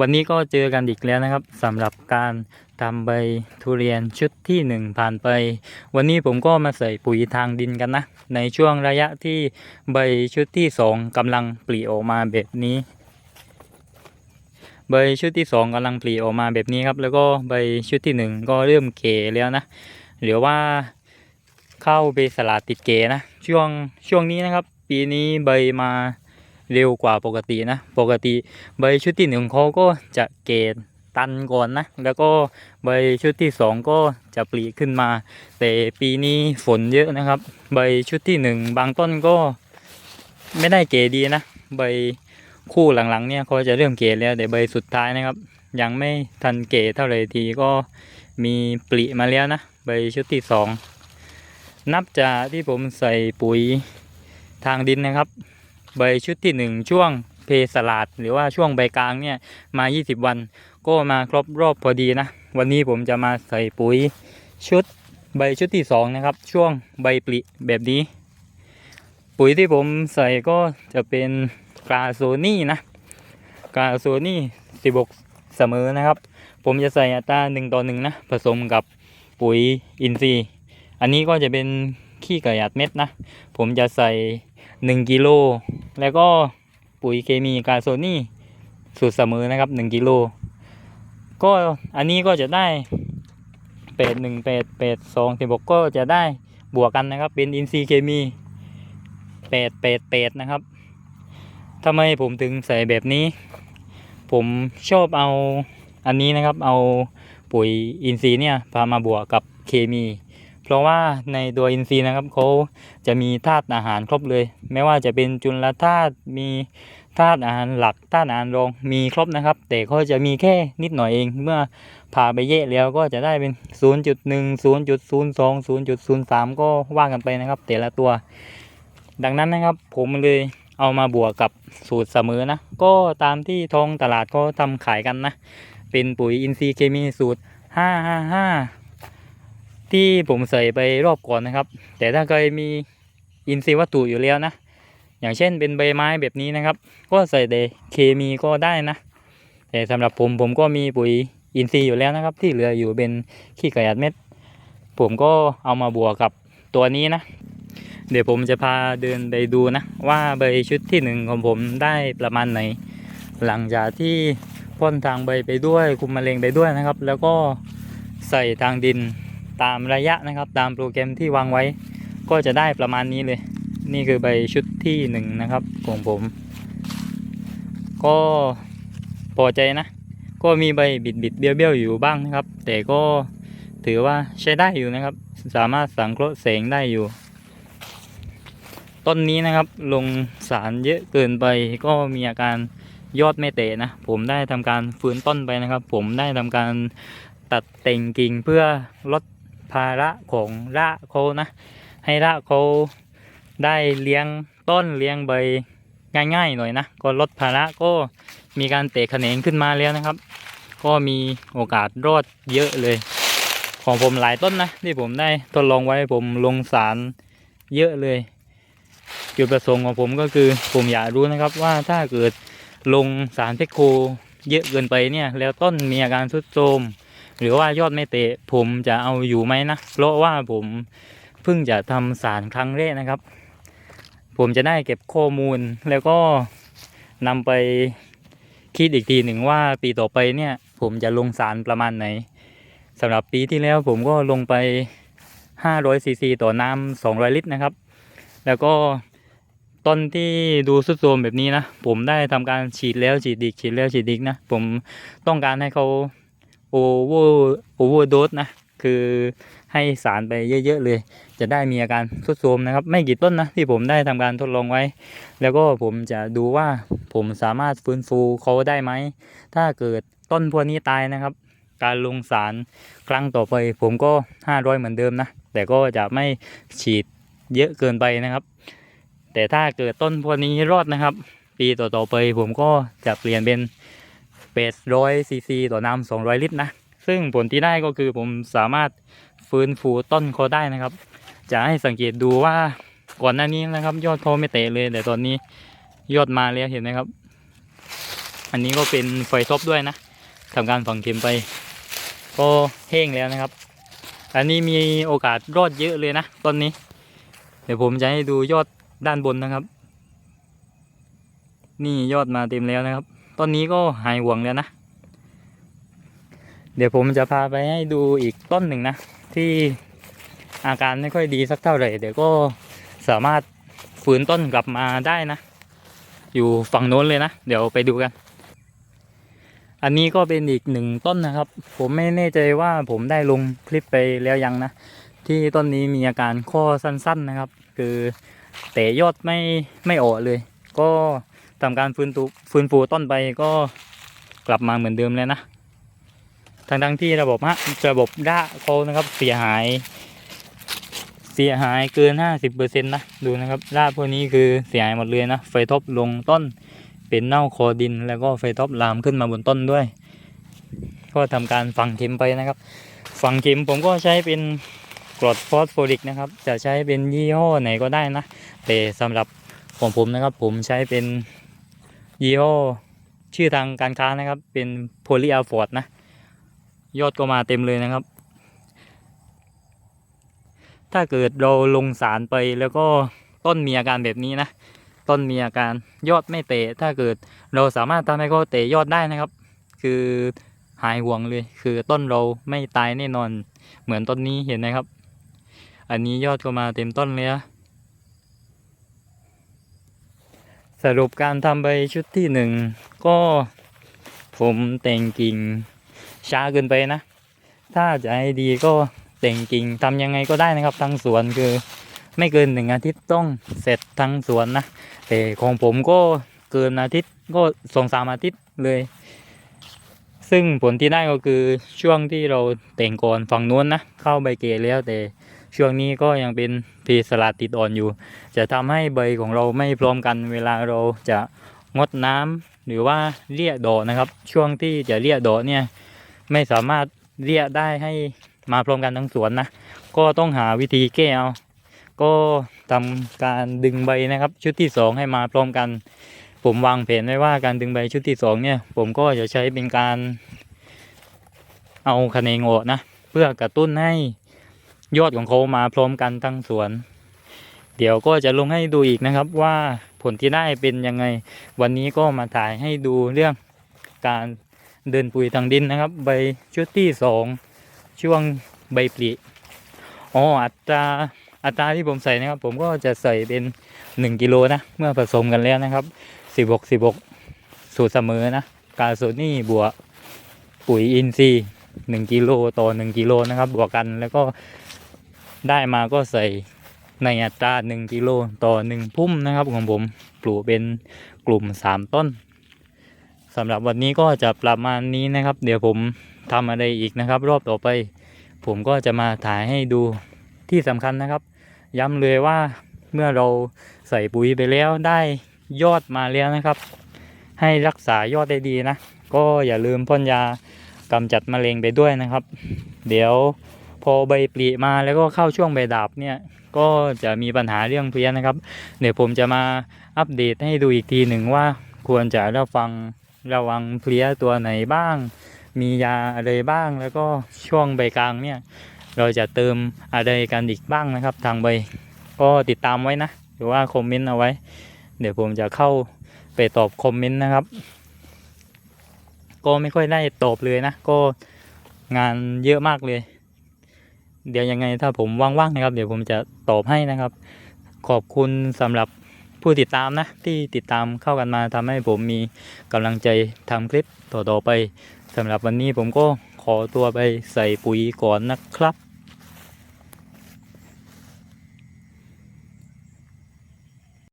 วันนี้ก็เจอกันอีกแล้วนะครับสำหรับการทำใบทุเรียนชุดที่หนึ่งผ่านไป วันนี้ผมก็มาใส่ปุ๋ยทางดินกันนะ ในช่วงระยะที่ใบชุดที่สองกำลังปลีออกมาแบบนี้ ใบชุดที่สองกำลังปลีออกมาแบบนี้ครับแล้วก็ใบชุดที่หนึ่งก็เริ่มเก๋แล้วนะหรือว่าเข้าไปสลัดติดเก๋นะช่วงช่วงนี้นะครับ ปีนี้ใบมา เร็วกว่าปกตินะ ปกติใบชุดที่หนึ่งเขาก็จะเกตตันก่อนนะ แล้วก็ใบชุดที่สองก็จะปลีขึ้นมา แต่ปีนี้ฝนเยอะนะครับ ใบชุดที่หนึ่งบางต้นก็ไม่ได้เกดีนะ ใบคู่หลังๆเนี่ยเขาจะเริ่มเกแล้วแต่ใบสุดท้ายนะครับ ยังไม่ทันเกเท่าไหรทีก็มีปลีมาแล้วนะ ใบชุดที่สองนับจากที่ผมใส่ปุ๋ยทางดินนะครับ ใบชุดที่หนึ่งช่วงเพสลาดหรือว่าช่วงใบกลางเนี่ยมา 20 วัน ก็มาครบรอบพอดีนะ วันนี้ผมจะมาใส่ปุ๋ยชุดใบชุดที่สองนะครับ ช่วงใบปลิแบบนี้ ปุ๋ยที่ผมใส่ก็จะเป็นกาโซนี่นะกาโซนี่ 16 เสมอนะครับ ผมจะใส่อัตราหนึ่งต่อหนึ่งนะผสมกับปุ๋ยอินทรีย์ อันนี้ก็จะเป็นขี้ไก่อัดเม็ดนะ ผมจะใส่ 1กิโลแล้วก็ปุ๋ยเคมีกาโซนี่สูตรเสมอนะครับ1กิโลก็อันนี้ก็จะได้แปดหนึ่งแปดแปดสองสิบหกก็จะได้บวกกันนะครับ เป็นอินทรีย์เคมีแปดแปดแปดนะครับทำไมผมถึงใส่แบบนี้ ผมชอบเอาอันนี้นะครับ เอาปุ๋ยอินทรีย์เนี่ยพามาบวกกับเคมี เพราะว่าในตัวอินทรีย์นะครับเขาจะมีธาตุอาหารครบเลย ไม่ว่าจะเป็นจุลธาตุมีธาตุอาหารหลักธาตุอาหารรองมีครบนะครับ แต่ก็จะมีแค่นิดหน่อยเอง เมื่อผ่าไปแยกแล้วก็จะได้เป็น 0.1 0.02 0.03 ก็ว่ากันไปนะครับ แต่ละตัว ดังนั้นนะครับ ผมเลยเอามาบวกกับสูตรเสมอนะ ก็ตามที่ท้องตลาดก็ทำขายกันนะ เป็นปุ๋ยอินทรีย์เคมีสูตร 555 ที่ผมใส่ไปรอบก่อนนะครับ แต่ถ้าเคยมีอินทรีย์วัตถุอยู่แล้วนะ อย่างเช่นเป็นใบไม้แบบนี้นะครับ ก็ใส่แต่เคมีก็ได้นะ แต่สำหรับผมผมก็มีปุ๋ยอินทรีย์อยู่แล้วนะครับ ที่เหลืออยู่เป็นขี้ไก่อัดเม็ด ผมก็เอามาบวกกับตัวนี้นะ เดี๋ยวผมจะพาเดินไปดูนะ ว่าใบชุดที่หนึ่งของผมได้ประมาณไหน หลังจากที่พ่นทางใบไปด้วยคุมมะเร็งไปด้วยนะครับ แล้วก็ใส่ทางดิน ตามระยะนะครับตามโปรแกรมที่วางไว้ ก็จะได้ประมาณนี้เลย นี่คือใบชุดที่หนึ่งนะครับของผม ก็พอใจนะ ก็มีใบบิดบิดเบี้ยวเบี้ยวอยู่บ้างนะครับ แต่ก็ถือว่าใช้ได้อยู่นะครับ สามารถสังเคราะห์แสงได้อยู่ ต้นนี้นะครับลงสารเยอะเกินไปก็มีอาการยอดไม่เตะนะผมได้ทำการฟื้นต้นไปนะครับ ผมได้ทำการตัดแต่งกิ่งเพื่อลด ภาระของรากเขานะ ให้รากเขาได้เลี้ยงต้นเลี้ยงใบง่ายๆหน่อยนะ ก็ลดภาระก็มีการเตะแขนงขึ้นมาแล้วนะครับ ก็มีโอกาสรอดเยอะเลย ของผมหลายต้นนะที่ผมได้ทดลองไว้ผมลงสารเยอะเลย จุดประสงค์ของผมก็คือผมอยากรู้นะครับว่าถ้าเกิดลงสารเพคโคเยอะเกินไปเนี่ยแล้วต้นมีอาการทรุดโทรม หรือว่ายอดไม่เตะผมจะเอาอยู่ไหมนะ เพราะว่าผมเพิ่งจะทำสารครั้งแรกนะครับ ผมจะได้เก็บข้อมูลแล้วก็นำไปคิดอีกทีหนึ่งว่าปีต่อไปเนี่ย ผมจะลงสารประมาณไหนสำหรับปีที่แล้วผมก็ลงไป 500ซีซีต่อน้ำ200 ลิตรนะครับ แล้วก็ต้นที่ดูสุดโทรมแบบนี้นะ ผมได้ทำการฉีดแล้วฉีดอีกฉีดแล้วฉีดอีกนะ ผมต้องการให้เขา โอเวอร์โอเวอร์โดสนะ คือให้สารไปเยอะๆเลย จะได้มีอาการทรุดโทรมนะครับ ไม่กี่ต้นนะที่ผมได้ทำการทดลองไว้ แล้วก็ผมจะดูว่าผมสามารถฟื้นฟูเขาได้ไหม ถ้าเกิดต้นพวกนี้ตายนะครับ การลงสารครั้งต่อไป ผมก็ 500 เหมือนเดิมนะ แต่ก็จะไม่ฉีดเยอะเกินไปนะครับ แต่ถ้าเกิดต้นพวกนี้รอดนะครับ ปีต่อๆไปผมก็จะเปลี่ยนเป็น 800ซีซีต่อน้ำ200 ลิตรนะ ซึ่งผลที่ได้ก็คือผมสามารถฟื้นฟูต้นเขาได้นะครับ จะให้สังเกตดูว่าก่อนหน้านี้นะครับ ยอดเขาไม่เตะเลย แต่ตอนนี้ยอดมาแล้วเห็นไหมครับ อันนี้ก็เป็นไฟท็อปด้วยนะทำการฝังเข็มไป ก็แห้งแล้วนะครับ อันนี้มีโอกาสรอดเยอะเลยนะต้นนี้ เดี๋ยวผมจะให้ดูยอดด้านบนนะครับ นี่ยอดมาเต็มแล้วนะครับ ต้นนี้ก็หายห่วงแล้วนะ เดี๋ยวผมจะพาไปให้ดูอีกต้นหนึ่งนะ ที่อาการไม่ค่อยดีสักเท่าไหร่เดี๋ยวก็สามารถฟื้นต้นกลับมาได้นะ อยู่ฝั่งโน้นเลยนะ เดี๋ยวไปดูกัน อันนี้ก็เป็นอีกหนึ่งต้นนะครับ ผมไม่แน่ใจว่าผมได้ลงคลิปไปแล้วยังนะ ที่ต้นนี้มีอาการข้อสั้นๆนะครับ คือเตะยอดไม่ไม่ออกเลย ก็ ทำการฟื้นตูฟื้นฟูต้นไปก็กลับมาเหมือนเดิมเลยนะทั้งทั้งที่ระบบฮะระบบด่าเขานะครับเสียหาย เสียหายเกินห้าสิบเปอร์เซ็นต์นะดูนะครับราพวกนี้คือเสียหายหมดเลยนะไฟท็อปลงต้นเป็นเน่าคอดินแล้วก็ไฟท็อปลามขึ้นมาบนต้นด้วย ก็ทำการฝังเข็มไปนะครับ ฝังเข็มผมก็ใช้เป็นกรดฟอสโฟริกนะครับ จะใช้เป็นยี่ห้อไหนก็ได้นะแต่สำหรับของผมนะครับผมใช้เป็น ยี่ห้อชื่อทางการค้านะครับ เป็นโพลีอัลฟอร์ดนะ ยอดก็มาเต็มเลยนะครับ ถ้าเกิดเราลงสารไปแล้วก็ต้นมีอาการแบบนี้นะ ต้นมีอาการยอดไม่เตะ ถ้าเกิดเราสามารถทำให้เขาเตะยอดได้นะครับ คือหายห่วงเลย คือต้นเราไม่ตายแน่นอน เหมือนต้นนี้เห็นไหมครับ อันนี้ยอดก็มาเต็มต้นเลยนะ สรุปการทำใบชุดที่หนึ่งก็ผมแต่งกิ่งช้าเกินไปนะ ถ้าจะให้ดีก็แต่งกิ่งทำยังไงก็ได้นะครับทั้งสวนคือ ไม่เกินหนึ่งอาทิตย์ต้องเสร็จทั้งสวนนะแต่ของผมก็เกินอาทิตย์ก็สองสามอาทิตย์เลย ซึ่งผลที่ได้ก็คือช่วงที่เราแต่งก่อนฝั่งนู้นนะเข้าใบเกลแล้วแต่ ช่วงนี้ก็ยังเป็นพีสลัดติดอ่อนอยู่ จะทำให้ใบของเราไม่พร้อมกันเวลาเราจะงดน้ำหรือว่าเลี่ยดอกนะครับ ช่วงที่จะเลี่ยดอกเนี่ยไม่สามารถเลี่ยได้ให้มาพร้อมกันทั้งสวนนะก็ต้องหาวิธีแก้เอาก็ทำการดึงใบนะครับ ชุดที่สองให้มาพร้อมกัน ผมวางแผนไว้ว่าการดึงใบชุดที่สองเนี่ย ผมก็จะใช้เป็นการเอาคะแนนออนะ เพื่อกระตุ้นให้ ยอดของเขามาพร้อมกันทั้งสวน เดี๋ยวก็จะลงให้ดูอีกนะครับว่าผลที่ได้เป็นยังไง วันนี้ก็มาถ่ายให้ดูเรื่องการเดินปุ๋ยทางดินนะครับ ใบชุดที่สองช่วงใบปลีอ๋ออัตราอัตราที่ผมใส่นะครับ ผมก็จะใส่เป็น 1กิโลนะ เมื่อผสมกันแล้วนะครับ 16 16 สูตรเสมอนะ กาโซนี่บวกปุ๋ยอินทรีย์1กิโลต่อ 1กิโลนะครับ บวกกันแล้วก็ ได้มาก็ใส่ในอัตรา1กิโลต่อ 1 พุ่มนะครับของผมปลูกเป็นกลุ่ม 3 ต้นสำหรับวันนี้ก็จะประมาณนี้นะครับ เดี๋ยวผมทำอะไรอีกนะครับ รอบต่อไป ผมก็จะมาถ่ายให้ดูที่สำคัญนะครับ ย้ำเลยว่าเมื่อเราใส่ปุ๋ยไปแล้วได้ยอดมาแล้วนะครับ ให้รักษายอดได้ดีนะ ก็อย่าลืมพ่นยากำจัดแมลงไปด้วยนะครับ เดี๋ยว พอใบปลีมาแล้วก็เข้าช่วงใบดาบเนี่ยก็จะมีปัญหาเรื่องเพลี้ยนะครับ เดี๋ยวผมจะมาอัปเดตให้ดูอีกทีหนึ่งว่าควรจะระวังระวังเพลี้ยตัวไหนบ้าง มียาอะไรบ้างแล้วก็ช่วงใบกลางเนี่ยเราจะเติมอะไรกันอีกบ้างนะครับ ทางใบก็ติดตามไว้นะ หรือว่าคอมเมนต์เอาไว้ เดี๋ยวผมจะเข้าไปตอบคอมเมนต์นะครับ ก็ไม่ค่อยได้ตอบเลยนะ ก็งานเยอะมากเลย เดี๋ยวยังไงถ้าผมว่างๆนะครับ เดี๋ยวผมจะตอบให้นะครับ ขอบคุณสำหรับผู้ติดตามนะ ที่ติดตามเข้ากันมาทำให้ผมมีกำลังใจทำคลิปต่อๆไปสำหรับวันนี้ผมก็ขอตัวไปใส่ปุ๋ยก่อนนะครับ